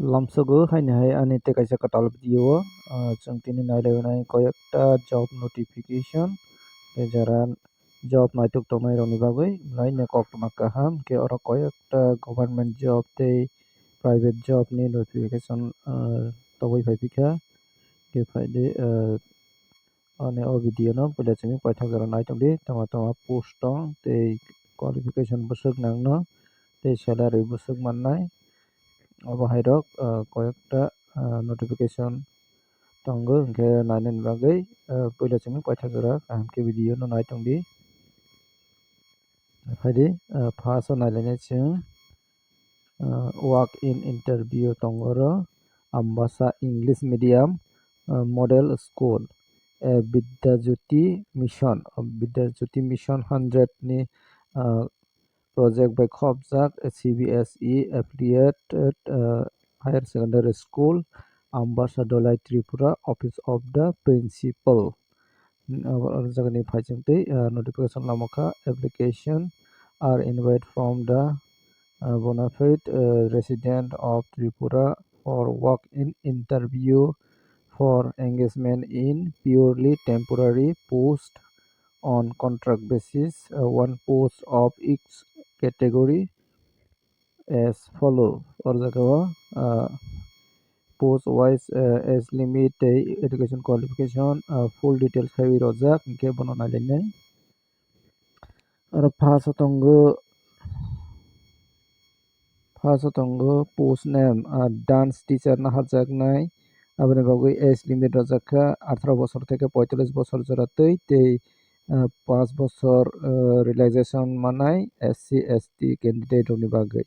Lamsogo hainihai ani tei kaisa kotal video o chong tini nailaimanai kayekta job notification tei jara job naitok tongmani rokni bagoi belai no koktwma kaham hingke oro kayekta government job tei private job ni notification toboi faipika hingke faide ani o video no puila simi paithago naitokdi tongma tongma post tong tei qualification bwswk nangma tei salary bwswk mannai obo hingke nainani bagoi puila simi paithakjak kaham ke video no naitongdi haide first o nailainai chwng work in interview tongo oro ambasa english medium model school vidyajyoti mission vidyajyoti mission hundred ni project bai khopjak cbse affiliated uh, higher secondary school ambasa dholai tripura office of the principal jagani paichantui notification namakha application are invited from the bonafide resident of tripura for work in interview for engagement in purely temporary post on contract basis uh, one post of each category as follow o jaga o post wise age limit tei education qualification uh, full details khaiui rojak hingke bono nailainai oro first o tongo first o tongo post name dance teacher naharjaknai aboni bagoi age limit rojakha atharo bochor theke poitrilish bochor joratui relaxation manai sc st candidate rokni bagoi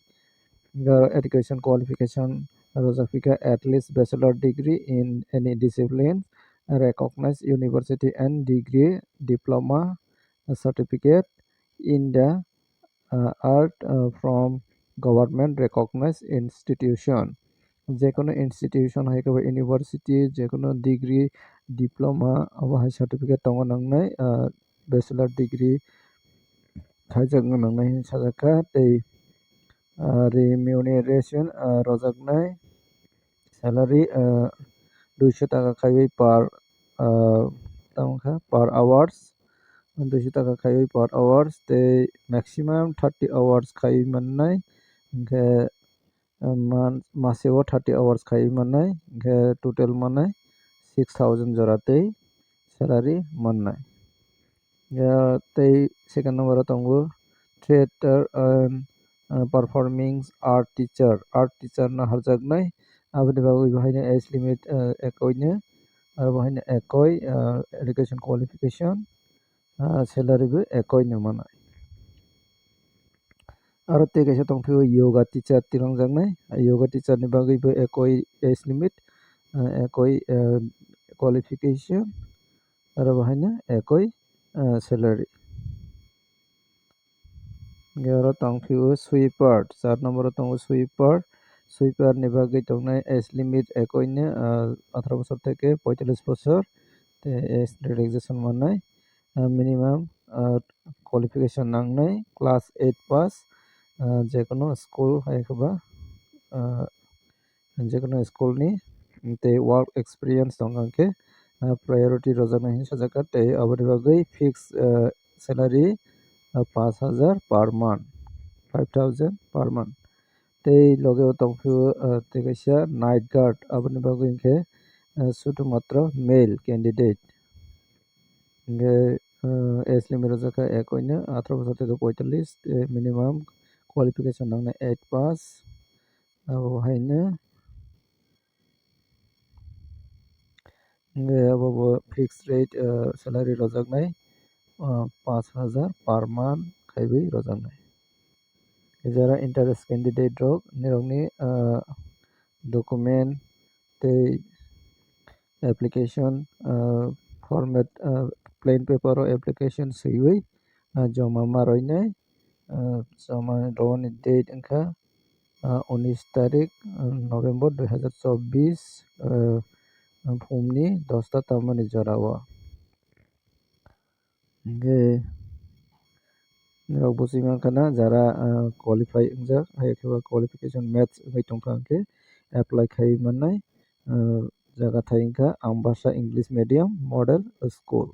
education qualification rojakpika at least bachelor degree in any discipline recognized university and degree diploma certificate in the art from government recognized institution institution hai khe university jekono degree diploma obo hai certificate tongo nangnai bachelor degree khaijak ongma nangnai hinui sajaka tei remuneration rojaknai salary duisho taka khaiui per tamo per hours duisho taka khaiui per hours tei maximum thirty hours khaiui mannai hingke masao thirty hours khaiui mannai hingke total six thousand jora tei salary mannai o tongo theater and performing art teacher art teacher naharjaknai aboni bagoi bo haino age limit ekoi no aro bo haino ekoi education qualification salary bo ekoi no manai aro tei kaisa tongphio yoga teacher tirokjaknai yoga teacher ni bagoi bo ekoi age limit ekoi qualification aro bo haino ekoi salary hingke oro tongphio sweeper char number o tongo sweeper sweeper ni bagoi tongnai age limit ekoi no atharo bochor theke poitrilish bochor tei age relaxation mannai minimum qualification nangnai class eight pass jekono school hai khe jekono school ni tei work experience tongo hingke priority rojaknai hinui sajaka tei aboni bagoi fix salary pash hazzar per month five thousand per month tei loge o tongphio tei kaisa night guard aboni bagoi hingke শুধু মাত্র male candidate hingke age limit rojakha ekoi no atharo bochor theke poitrilish minimum qualification nangnai eight pass abo haino hingke abo bo fixed rate salary rojaknai pash hazzar per month khaiui rojaknai jara interest candidate rok nirokni document tei application format ಭೂಮಿ ದೋಸ್ತ ತಮ್ಮ ನಿಜರವ ಗೆ নিরক বুঝিমান খানা যারা qualify যা হাইকেবা qualification match হইতং ফাঙ্কে অ্যাপ্লাই খাই মানাই জায়গা থাইঙ্কা Ambassa English medium model school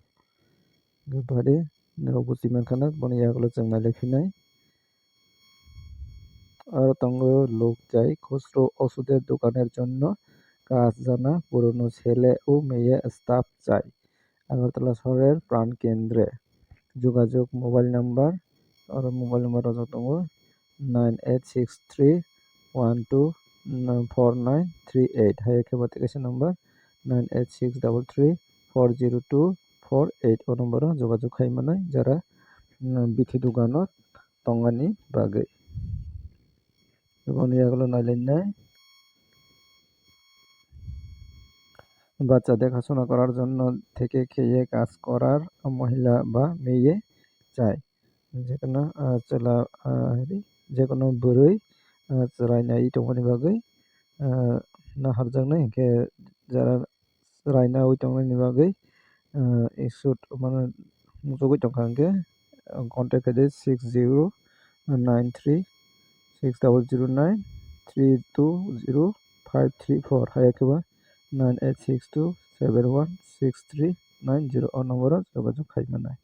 গে বাড়ি নিরক বুঝিমান খানা বনে ইয়াগুলো চেংনা লেখিনাই আর তঙ্গ লোক যায় খুচরো ওষুধের দোকানের জন্য কাজ জানা পুরনো ছেলে ও মেয়ে স্টাফ চাই। আগরতলা শহরের প্রাণকেন্দ্রে। যোগাযোগ মোবাইল নাম্বার আর মোবাইল নাম্বার অন্যতম nine eight six three one two four nine three eight. হাইয়ারখেপ application number nine eight six double three four zero two four eight. ও নম্বর যোগাযোগ হাইমানায় যারা বিথি দোকানত টঙানি বাগে। এবং ইয়াগুলো নাইলেন নাই বাচ্চা দেখাশোনা করার জন্য থেকে খেয়ে কাজ করার মহিলা বা মেয়ে চায়। যে কোনো চলা যে কোনো বুড়ই চড়াইনাই তোমার বাকি নাহার জন্য যারা চড়াইনা ওই তোমার বাকি ইস্যুট মানে যোগই টঙ্কাকে কন্ট্যাক্ট করে six zero nine three six double zero nine three two zero five three four high একেবারে। Nine eight six two seven one six three nine zero নম্বরত যোগাযোগ খাইবে নাই।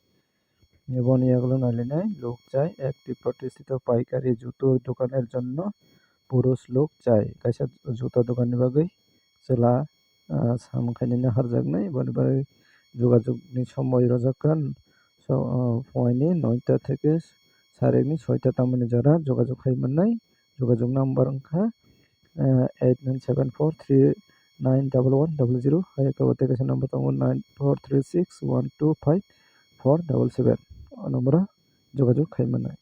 এবং ইয়াগুলো নালে নাই, লোক চায় একটি প্রতিষ্ঠিত পাইকারি জুতোর দোকানের জন্য পুরুষ লোক চায় কাছে জুতা দোকান বিভাগই জেলা সামখাইনি হারজাক নাই, বনিবার যোগাযোগনি সময় রজাকান সময়নি নয়টা থেকে সারেগনি ছয়টা তামানি যারা যোগাযোগ খাইমান নাই, যোগাযোগ number eight nine seven four three nine double one double zero হয় একটা অ্যাপ্লিকেশন নম্বর তোমার nine four three six one two five four double seven number যোগাযোগ খাইমে নাই।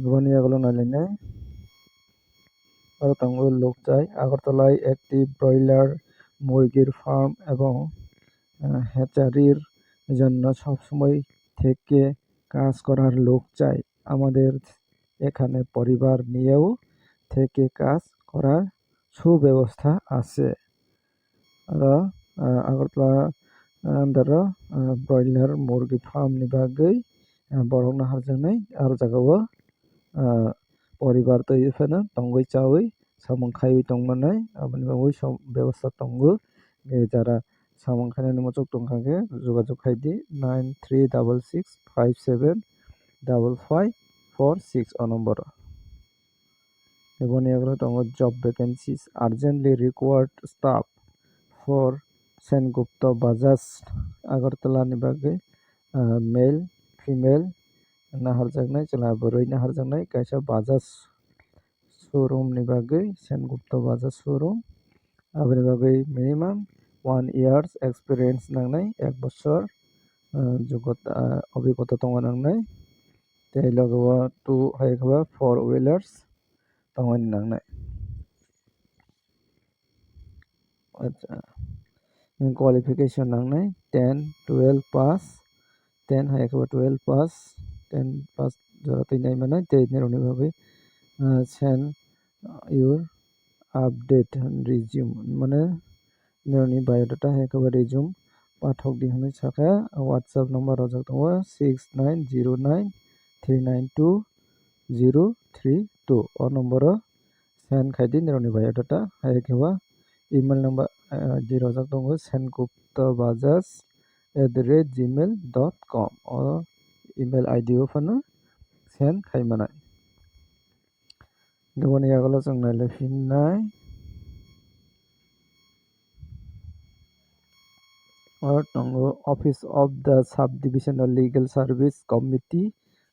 গোবানি আগল নাইলে আর তাঙ্গুর লোক চাই আগরতলায় একটি ব্রয়লার মুরগির ফার্ম এবং হ্যাচারির জন্য সবসময় থেকে কাজ করার লোক চাই আমাদের এখানে পরিবার নিয়েও থেকে কাজ করার সুব্যবস্থা আছে र আগরতলা आन्दार ब्रयलार मुर्गी फार्मनि बागै बरंना हारजानाय आरो जागावो परिबार तैफानो तंगै चावै सामं खायै तंमानाय आबनि बावै सम व्यवस्था तंगो যারা সামং খানানি মচক টংখাগে যোগাযোগ খাইদি nine three double six five seven double five four six O number Ebony Agrawal job vacancies urgently required staff for Sengupta Bajas Agartala Nibage uh, male, female, Nahar Jagnai, Chalabaroi Nahar Jagnai, Kaisa Bajas showroom Nibage, Sengupta Bajas showroom, Abribage minimum one years experience Nagnai, Ekbosor, Jogot Obikota Tonganai, Tailagawa two Haikaba four wheelers. tawin lang na আচ্ছা qualification lang নাই ten twelve pass ten হয় একেবারে twelve pass ten pass ধরা তিন নাই মানে তেইনের অনুভাবে আছেন your update resume মানে নিরনি বায়োডাটা একেবারে রিজিউম পাঠক দিহনি ছাকা হোয়াটসঅ্যাপ নম্বর রজক তোমার six nine zero nine three nine two zero three two ଓ ନମ୍ବର ସେନ୍ ଖାଇଦି ନିରନିବାଇ ଏଟାଟା ଏକ ହେବା ଇମେଲ ନମ୍ବର ଜି ରଜା ତୁମକୁ ସେନ୍ ଗୁପ୍ତ Bajaj at the rate gmail dot com O email ID ফানো সেন খাইমানাই গুবনি আগলো जों नायलायफिननाय और टंगो office of the sub divisional legal service committee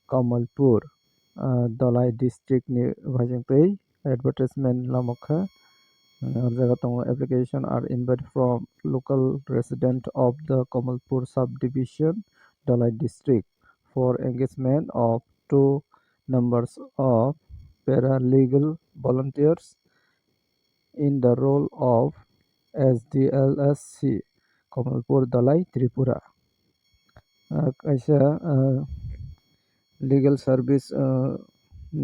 Kamalpur Dhalai district नि भाजपा एडवर्टाइजमेंट लामक और जगह तो application are invite from local resident of the Kamalpur sub division Dhalai district, for engagement of two numbers of para legal volunteers in the roll of S D L S C, Kamalpur, Dhalai, Tripura. कैसे legal service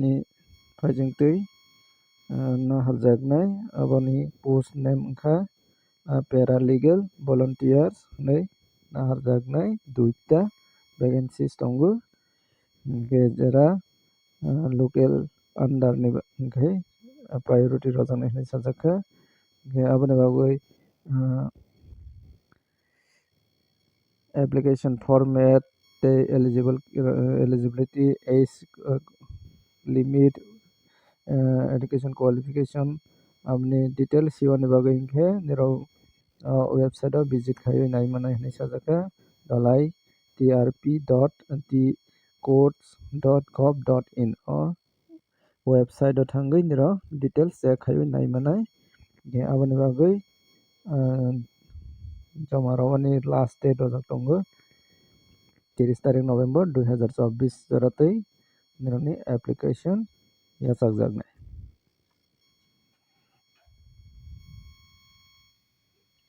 ni fajingtui naharjaknai aboni post name wngkha paralegal volunteers hinui naharjaknai duita vacancies tongo hingke jera local under ni hingke priority rojak hinui sajaka hingke aboni bagoi application format the eligible eligibility age limit education qualification. हमने detail सिवान बागिंग है। नेरो website और visit खायो नाइ मना हने सजका Dhalai TRP dot T codes dot gov dot in और वेबसाइट थांगै नेरो डिटेल्स चेक खायो नाइ मना ये आबने बागै जमा रवानी लास्ट डेट दंगो tangoi nero details check kaioi naimanai aboni bagoi joma robani last date rojak tongo tiris tarik november dui hazar chobbish joratoi nironi application yachakjaknai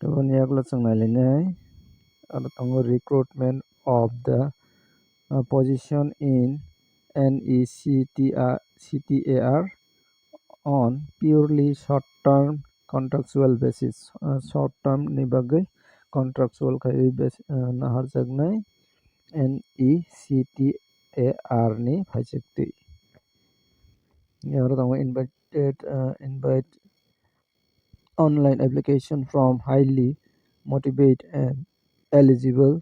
aboni yagle chung nailainai aro tongo recruitment of the position in nectar on purely short term contractual basis short term ni bagoi contractual kaioi naharjaknai nectar ni paisaktui aro tongo invited invite online application from highly motivated and eligible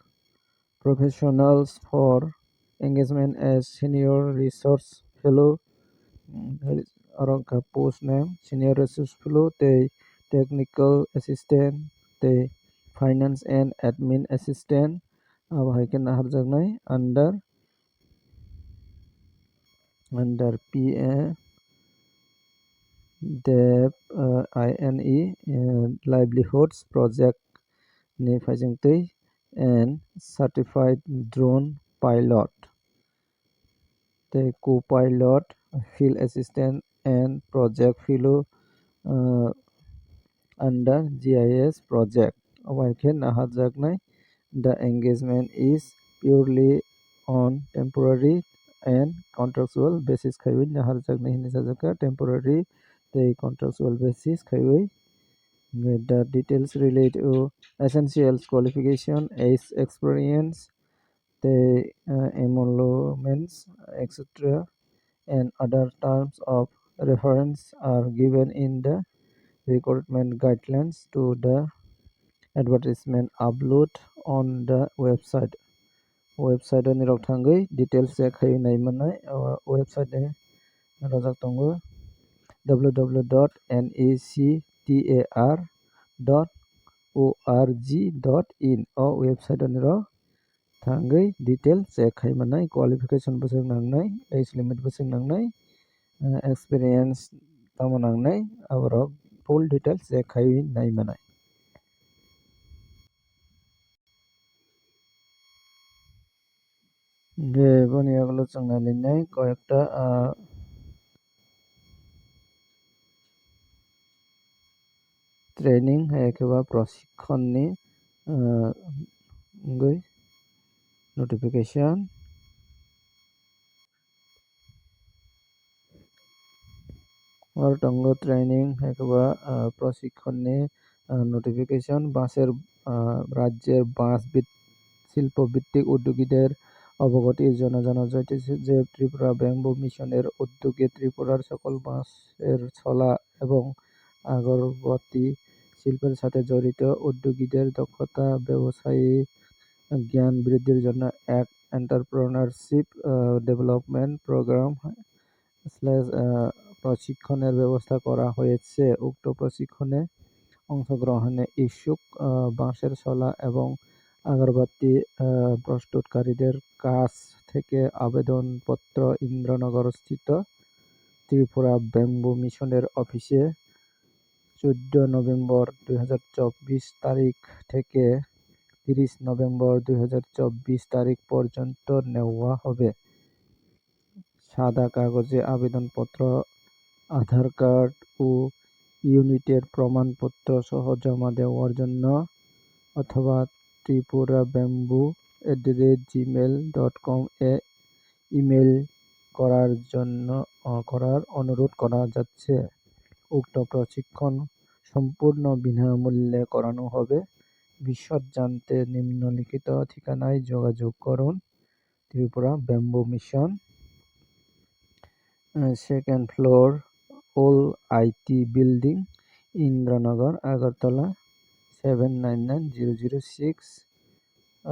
professionals for engagement as senior research fellow aro wngka post name senior research fellow tei technical assistant tei finance and admin assistant abo hai ke naharjaknai under under pa dev ine livelihoods project ni paijingtui and certified drone pilot tei co-pilot field assistant and project fellow under gis project abo hai ke naharjaknai the engagement is purely on temporary and contractual basis. Kaioi naharjaknai hinui sajaka temporary the contractual basis. Kaioi the details relate to essentials qualification age experience tei uh, emoluments etc and other terms of reference are given in the recruitment guidelines to the advertisement upload on the website website o nirok tangoi details check kaioi naimanai website ni rojak tongo www dot nectar dot org dot in o website o niro tangoi details check kaimanai qualification bo swngnai age limit bo swngnai experience tamo nangnai aborok full details check kaioi naimanai. Hingke chung nailainai koyekta training hai kebo proshikon ni wngoi notification aro tongo training hai kebo proshikon ni notification bash er rajyor bash shilpo biddik uddogiden অবগতি জনা জানা যাইতেছে যে, Tripura bamboo মিশনের উদ্যোগে ত্রিপুরার সকল বাঁশের ছলা এবং আগরবাতি শিল্পের সাথে জড়িত উদ্যোগীদের দক্ষতা, ব্যবসায়ী জ্ঞান বৃদ্ধির জন্য এক এন্টারপ্রেনারশিপ ডেভেলপমেন্ট প্রোগ্রাম স্ল্যাশ প্রশিক্ষণের ব্যবস্থা করা হয়েছে। উক্ত প্রশিক্ষণে অংশগ্রহণে ইচ্ছুক বাঁশের ছলা এবং আগরবাতি প্রস্তুতকারীদের কাছ থেকে আবেদনপত্র ইন্দ্রনগরস্থিত ত্রিপুরা ব্যাম্বু মিশনের অফিসে চোদ্দ নভেম্বর দু হাজার চব্বিশ তারিখ থেকে তিরিশ নভেম্বর দু হাজার চব্বিশ তারিখ পর্যন্ত নেওয়া হবে। সাদা কাগজে আবেদনপত্র, আধার কার্ড ও ইউনিটের প্রমাণপত্র সহ জমা দেওয়ার জন্য অথবা Tripura bamboo at the rate gmail dot com A email করার জন্য করার অনুরোধ করা যাচ্ছে। উক্ত প্রশিক্ষণ সম্পূর্ণ বিনামূল্যে করানো হবে। বিশদ জানতে নিম্নলিখিত ঠিকানায় যোগাযোগ করুন। Tripura bamboo mission. Second floor All IT building Indranagar, Agartala 799006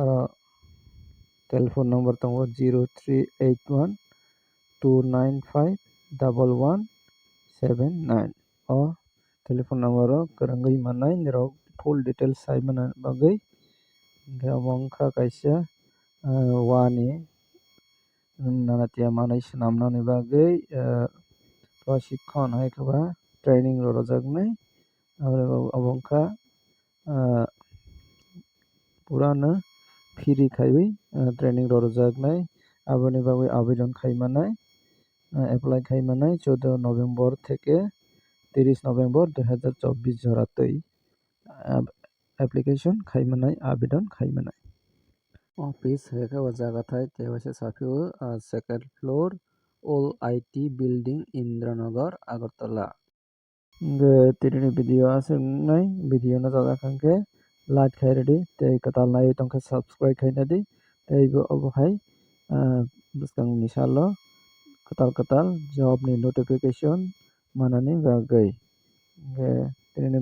aro telephone number tongo 0381 295 1179 o telephone number o kwrwngui mannai rok full details saimana bagui hingke obo wngka kaisa wani nanatia manui swnamnani bagui proshikon hai keba training rok rwjaknai obo wngka purano free khaiui training rok rwjaknai aboni bagui abedon khaimanai apply khaimanai choudo november theke trish november duihajar chobbish joratwi application khaimanai abedon khaimanai office hai o jaga tai kewaisa sapio second floor all it building Indranagar Agartala hingke tini ni video asuk wngnai video no chajak hingke like khai radi tei kwtal naiui tongkha subscribe khai radi tei bo obo hai bwskang ni sal o kwtal kwtal job ni notification manani bagui hingke tini ni